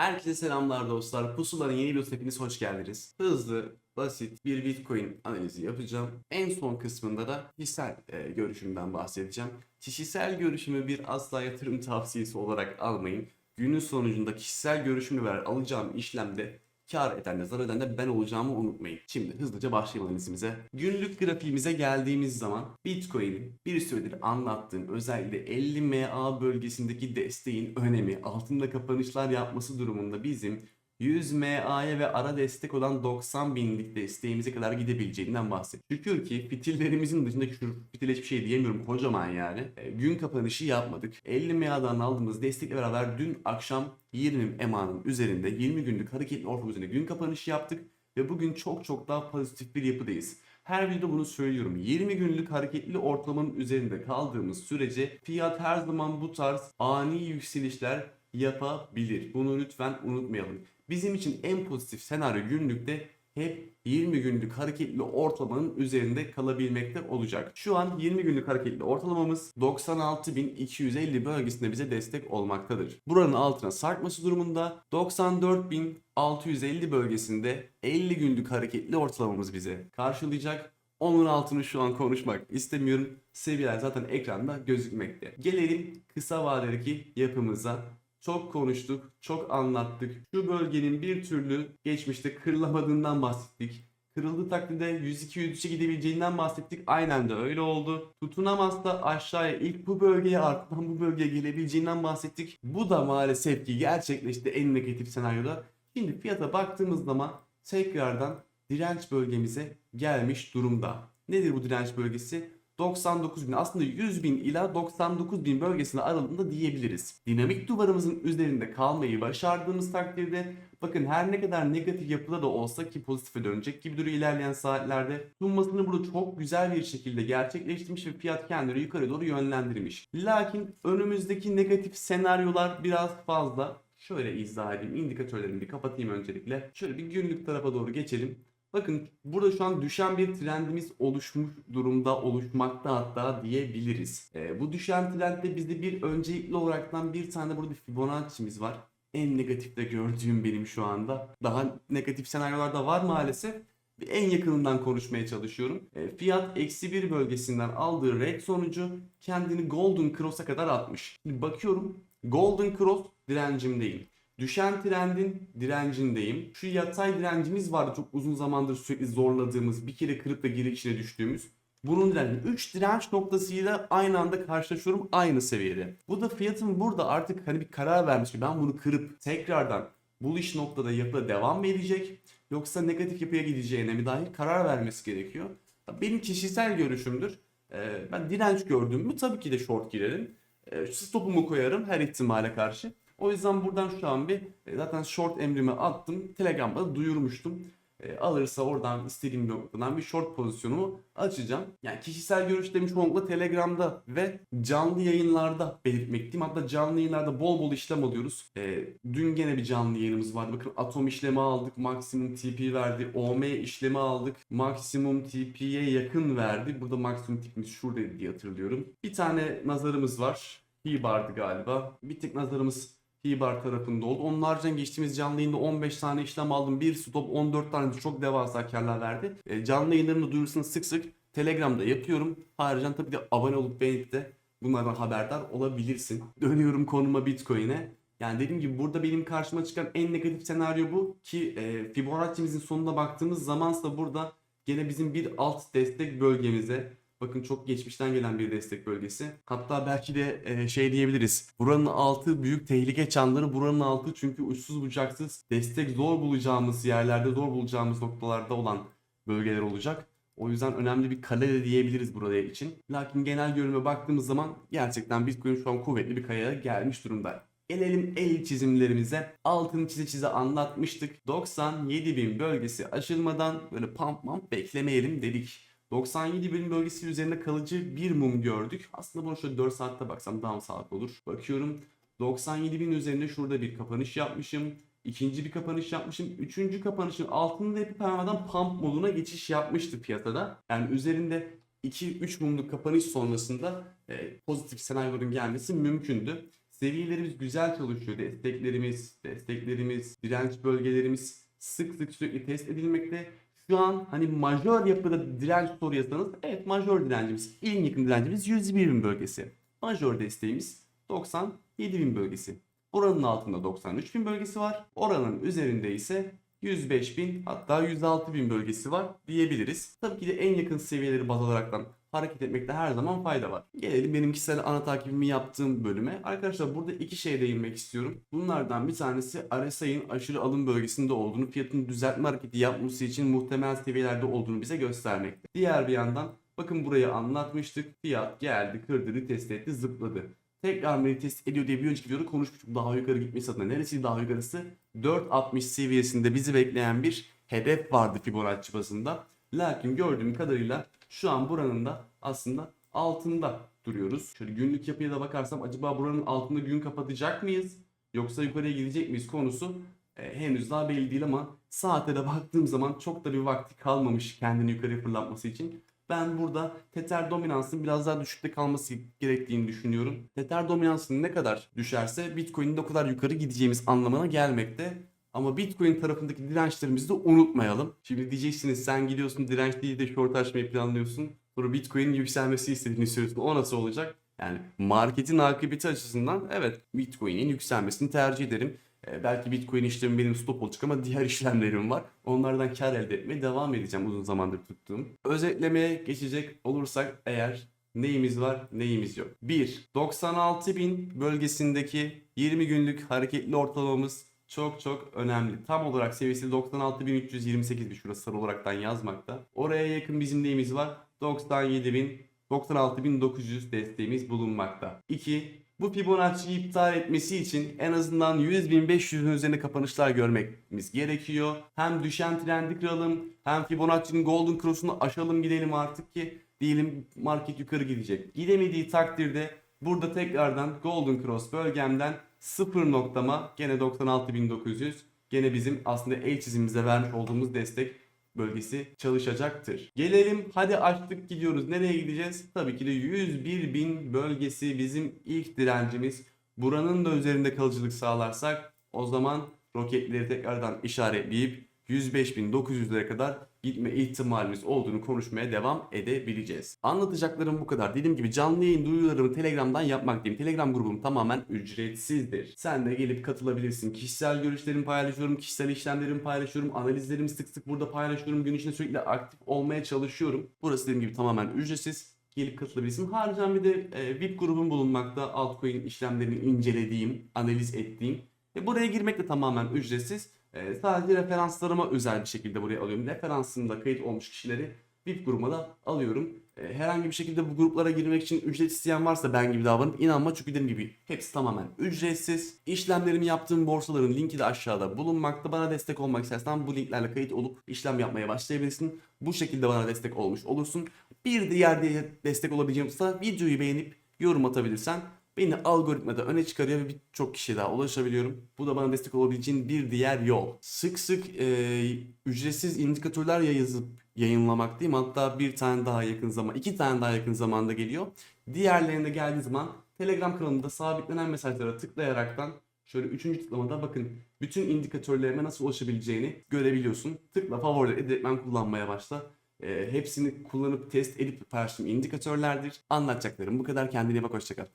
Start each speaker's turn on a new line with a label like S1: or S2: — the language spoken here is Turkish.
S1: Herkese selamlar dostlar. Pusula'nın yeni bir hepiniz hoş geldiniz. Hızlı, basit bir Bitcoin analizi yapacağım. En son kısmında da kişisel e, görüşümden bahsedeceğim. Kişisel görüşümü bir asla yatırım tavsiyesi olarak almayın. Günün sonucunda kişisel görüşümü ver alacağım işlemde kar eden de zarar eden de ben olacağımı unutmayın. Şimdi hızlıca başlayalım analizimize. Günlük grafiğimize geldiğimiz zaman Bitcoin'in bir süredir anlattığım özellikle 50 MA bölgesindeki desteğin önemi, altında kapanışlar yapması durumunda bizim 100 MA'ya ve ara destek olan 90 binlik desteğimize kadar gidebileceğinden bahset. Şükür ki fitillerimizin dışında şu fitile hiçbir şey diyemiyorum kocaman yani. E, gün kapanışı yapmadık. 50 MA'dan aldığımız destekle beraber dün akşam 20 MA'nın üzerinde 20 günlük hareketli orta üzerinde gün kapanışı yaptık. Ve bugün çok çok daha pozitif bir yapıdayız. Her videoda bunu söylüyorum. 20 günlük hareketli ortalamanın üzerinde kaldığımız sürece fiyat her zaman bu tarz ani yükselişler yapabilir. Bunu lütfen unutmayalım. Bizim için en pozitif senaryo günlükte hep 20 günlük hareketli ortalamanın üzerinde kalabilmekte olacak. Şu an 20 günlük hareketli ortalamamız 96.250 bölgesinde bize destek olmaktadır. Buranın altına sarkması durumunda 94.650 bölgesinde 50 günlük hareketli ortalamamız bize karşılayacak. Onun altını şu an konuşmak istemiyorum. Seviyeler zaten ekranda gözükmekte. Gelelim kısa vadedeki yapımıza. Çok konuştuk, çok anlattık. Şu bölgenin bir türlü geçmişte kırılamadığından bahsettik. Kırıldığı takdirde 102-103'e gidebileceğinden bahsettik. Aynen de öyle oldu. Tutunamazsa aşağıya ilk bu bölgeye ardından bu bölgeye gelebileceğinden bahsettik. Bu da maalesef ki gerçekleşti en negatif senaryoda. Şimdi fiyata baktığımız zaman tekrardan direnç bölgemize gelmiş durumda. Nedir bu direnç bölgesi? 99 bin aslında 100 bin ila 99 bin bölgesinde aralığında diyebiliriz. Dinamik duvarımızın üzerinde kalmayı başardığımız takdirde bakın her ne kadar negatif yapıda da olsa ki pozitife dönecek gibi duruyor ilerleyen saatlerde sunmasını burada çok güzel bir şekilde gerçekleştirmiş ve fiyat kendini yukarı doğru yönlendirmiş. Lakin önümüzdeki negatif senaryolar biraz fazla. Şöyle izah edeyim. İndikatörlerimi bir kapatayım öncelikle. Şöyle bir günlük tarafa doğru geçelim. Bakın burada şu an düşen bir trendimiz oluşmuş durumda oluşmakta hatta diyebiliriz. Ee, bu düşen trendde bizde bir öncelikli olaraktan bir tane burada Fibonacci'miz var. En negatifte gördüğüm benim şu anda. Daha negatif senaryolar da var maalesef. En yakınından konuşmaya çalışıyorum. E, fiyat eksi bir bölgesinden aldığı red sonucu kendini Golden Cross'a kadar atmış. Şimdi bakıyorum Golden Cross direncim değil. Düşen trendin direncindeyim. Şu yatay direncimiz vardı çok uzun zamandır sürekli zorladığımız, bir kere kırıp da geri içine düştüğümüz. Bunun direnci 3 direnç noktasıyla aynı anda karşılaşıyorum aynı seviyede. Bu da fiyatın burada artık hani bir karar vermiş ki ben bunu kırıp tekrardan bullish noktada yapıda devam mı edecek yoksa negatif yapıya gideceğine mi dair karar vermesi gerekiyor. Benim kişisel görüşümdür. Ee, Ben direnç gördüm mü tabii ki de short girerim. Ee, Stopumu koyarım her ihtimale karşı. O yüzden buradan şu an bir e, zaten short emrimi attım. Telegram'da da duyurmuştum. E, alırsa oradan istediğim noktadan bir short pozisyonumu açacağım. Yani kişisel görüş demiş çoğunlukla Telegram'da ve canlı yayınlarda belirtmekteyim. Hatta canlı yayınlarda bol bol işlem alıyoruz. E, dün gene bir canlı yayınımız vardı. Bakın atom işlemi aldık. Maksimum TP verdi. OM işlemi aldık. Maksimum TP'ye yakın verdi. Burada maksimum TP'miz şuradaydı diye hatırlıyorum. Bir tane nazarımız var. Hibar'dı galiba. Bir tek nazarımız T-Bar tarafında oldu. Onun haricinde geçtiğimiz canlı yayında 15 tane işlem aldım. Bir stop 14 tane çok devasa karlar verdi. E, canlı yayınlarımda duyurusunu sık sık Telegram'da yapıyorum. Ayrıca tabii de abone olup beğenip de bunlardan haberdar olabilirsin. Dönüyorum konuma Bitcoin'e. Yani dediğim gibi burada benim karşıma çıkan en negatif senaryo bu ki e, Fibonacci'mizin sonuna baktığımız zamansa burada gene bizim bir alt destek bölgemize Bakın çok geçmişten gelen bir destek bölgesi. Hatta belki de e, şey diyebiliriz. Buranın altı büyük tehlike çanları. Buranın altı çünkü uçsuz bucaksız destek zor bulacağımız yerlerde, zor bulacağımız noktalarda olan bölgeler olacak. O yüzden önemli bir kale de diyebiliriz buraya için. Lakin genel görünüme baktığımız zaman gerçekten Bitcoin şu an kuvvetli bir kayaya gelmiş durumda. Gelelim el çizimlerimize. Altını çize çize anlatmıştık. 97.000 bölgesi aşılmadan böyle pump pump beklemeyelim dedik. 97 bin bölgesi üzerinde kalıcı bir mum gördük. Aslında bunu şöyle 4 saatte baksam daha sağlıklı olur. Bakıyorum 97 bin üzerinde şurada bir kapanış yapmışım. İkinci bir kapanış yapmışım. Üçüncü kapanışın altında yapıp hemen pump moduna geçiş yapmıştı piyasada. Yani üzerinde 2-3 mumluk kapanış sonrasında e, pozitif senaryoların gelmesi mümkündü. Seviyelerimiz güzel çalışıyor. Desteklerimiz, desteklerimiz, direnç bölgelerimiz sık sık sürekli test edilmekte. Şu an hani majör yapıda direnç soruyorsanız evet majör direncimiz, en yakın direncimiz 101.000 bölgesi. Majör desteğimiz 97.000 bölgesi. Oranın altında 93.000 bölgesi var. Oranın üzerinde ise 105.000 hatta 106.000 bölgesi var diyebiliriz. Tabii ki de en yakın seviyeleri baz alaraktan hareket etmekte her zaman fayda var. Gelelim benim kişisel ana takibimi yaptığım bölüme. Arkadaşlar burada iki şeye değinmek istiyorum. Bunlardan bir tanesi RSI'nin aşırı alım bölgesinde olduğunu, fiyatın düzeltme hareketi yapması için muhtemel seviyelerde olduğunu bize göstermekte. Diğer bir yandan bakın burayı anlatmıştık. Fiyat geldi, kırdı, retest etti, zıpladı. Tekrar mı retest ediyor diye bir önceki videoda konuşmuştuk. Daha yukarı gitmesi adına. Neresi daha yukarısı? 4.60 seviyesinde bizi bekleyen bir hedef vardı Fibonacci bazında. Lakin gördüğüm kadarıyla şu an buranın da aslında altında duruyoruz. Şöyle günlük yapıya da bakarsam acaba buranın altında gün kapatacak mıyız? Yoksa yukarıya gidecek miyiz konusu e, henüz daha belli değil ama saate de baktığım zaman çok da bir vakti kalmamış kendini yukarıya fırlatması için. Ben burada Tether dominansının biraz daha düşükte kalması gerektiğini düşünüyorum. Tether dominansının ne kadar düşerse Bitcoin'in de o kadar yukarı gideceğimiz anlamına gelmekte. Ama Bitcoin tarafındaki dirençlerimizi de unutmayalım. Şimdi diyeceksiniz sen gidiyorsun direnç değil de short açmayı planlıyorsun. Sonra Bitcoin'in yükselmesi istediğini söylüyorsun. O nasıl olacak? Yani marketin akıbeti açısından evet Bitcoin'in yükselmesini tercih ederim. Ee, belki Bitcoin işlemi benim stop olacak ama diğer işlemlerim var. Onlardan kar elde etmeye devam edeceğim uzun zamandır tuttuğum. Özetlemeye geçecek olursak eğer neyimiz var neyimiz yok. 1. 96.000 bölgesindeki 20 günlük hareketli ortalamamız çok çok önemli. Tam olarak seviyesi 96.328 bir şurası sarı olaraktan yazmakta. Oraya yakın bizim neyimiz var? 97.000 96.900 desteğimiz bulunmakta. 2. Bu Fibonacci'yi iptal etmesi için en azından 100.500'ün üzerine kapanışlar görmemiz gerekiyor. Hem düşen trendi kıralım hem Fibonacci'nin Golden Cross'unu aşalım gidelim artık ki diyelim market yukarı gidecek. Gidemediği takdirde burada tekrardan Golden Cross bölgemden sıfır noktama gene 96.900 gene bizim aslında el çizimimize vermiş olduğumuz destek bölgesi çalışacaktır. Gelelim hadi açtık gidiyoruz. Nereye gideceğiz? Tabii ki de 101.000 bölgesi bizim ilk direncimiz. Buranın da üzerinde kalıcılık sağlarsak o zaman roketleri tekrardan işaretleyip 105.900'lere kadar gitme ihtimalimiz olduğunu konuşmaya devam edebileceğiz. Anlatacaklarım bu kadar. Dediğim gibi canlı yayın duyurularımı Telegram'dan yapmaktayım. Telegram grubum tamamen ücretsizdir. Sen de gelip katılabilirsin. Kişisel görüşlerimi paylaşıyorum, kişisel işlemlerimi paylaşıyorum, analizlerimi sık sık burada paylaşıyorum. Gün içinde sürekli aktif olmaya çalışıyorum. Burası dediğim gibi tamamen ücretsiz gelip katılabilirsin. Harcan bir de e, VIP grubum bulunmakta. Altcoin işlemlerini incelediğim, analiz ettiğim. E, buraya girmek de tamamen ücretsiz. E, sadece referanslarıma özel bir şekilde buraya alıyorum. Referansımda kayıt olmuş kişileri VIP grubuma da alıyorum. E, herhangi bir şekilde bu gruplara girmek için ücret isteyen varsa ben gibi davranıp inanma çünkü dediğim gibi hepsi tamamen ücretsiz. İşlemlerimi yaptığım borsaların linki de aşağıda bulunmakta. Bana destek olmak istersen bu linklerle kayıt olup işlem yapmaya başlayabilirsin. Bu şekilde bana destek olmuş olursun. Bir diğer destek olabileceğimse videoyu beğenip yorum atabilirsen Beni algoritmada öne çıkarıyor ve birçok kişiye daha ulaşabiliyorum. Bu da bana destek olabileceğin bir diğer yol. Sık sık e, ücretsiz indikatörler yazıp yayınlamaktayım. Hatta bir tane daha yakın zaman, iki tane daha yakın zamanda geliyor. Diğerlerinde geldiği zaman Telegram kanalımda sabitlenen mesajlara tıklayaraktan şöyle üçüncü tıklamada bakın bütün indikatörlerime nasıl ulaşabileceğini görebiliyorsun. Tıkla favori editmen kullanmaya başla. E, hepsini kullanıp test edip paylaştığım indikatörlerdir. Anlatacaklarım bu kadar. Kendine bak hoşçakal.